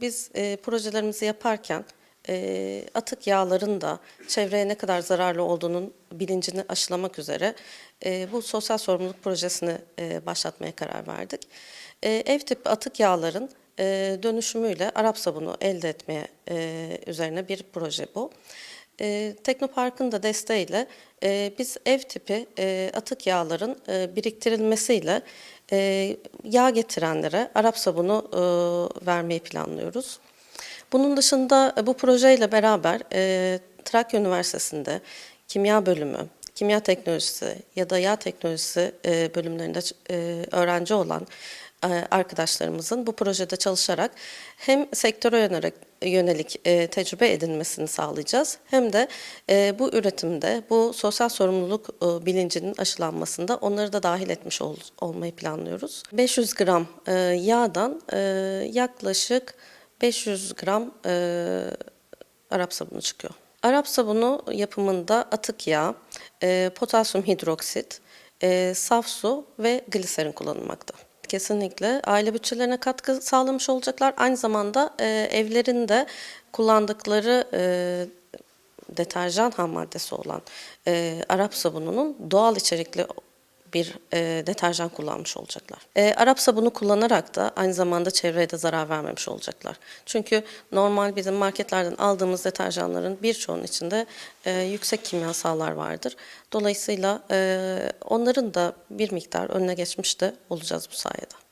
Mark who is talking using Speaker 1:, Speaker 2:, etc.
Speaker 1: biz e, projelerimizi yaparken e, atık yağların da çevreye ne kadar zararlı olduğunun bilincini aşılamak üzere e, bu sosyal sorumluluk projesini e, başlatmaya karar verdik. E, ev tipi atık yağların e, dönüşümüyle Arap sabunu elde etmeye e, üzerine bir proje bu. E, Teknopark'ın da desteğiyle e, biz ev tipi e, atık yağların e, biriktirilmesiyle e, yağ getirenlere Arap sabunu e, vermeyi planlıyoruz. Bunun dışında e, bu projeyle beraber e, Trakya Üniversitesi'nde kimya bölümü, kimya teknolojisi ya da yağ teknolojisi e, bölümlerinde e, öğrenci olan arkadaşlarımızın bu projede çalışarak hem sektöre yönelik, yönelik e, tecrübe edinmesini sağlayacağız hem de e, bu üretimde bu sosyal sorumluluk e, bilincinin aşılanmasında onları da dahil etmiş ol, olmayı planlıyoruz. 500 gram e, yağdan e, yaklaşık 500 gram e, Arap sabunu çıkıyor. Arap sabunu yapımında atık yağ, e, potasyum hidroksit, e, saf su ve gliserin kullanılmakta. Kesinlikle aile bütçelerine katkı sağlamış olacaklar. Aynı zamanda e, evlerinde kullandıkları e, deterjan ham maddesi olan e, Arap sabununun doğal içerikli bir e, deterjan kullanmış olacaklar. E, Arap sabunu kullanarak da aynı zamanda çevreye de zarar vermemiş olacaklar. Çünkü normal bizim marketlerden aldığımız deterjanların birçoğunun içinde e, yüksek kimyasallar vardır. Dolayısıyla e, onların da bir miktar önüne geçmiş de olacağız bu sayede.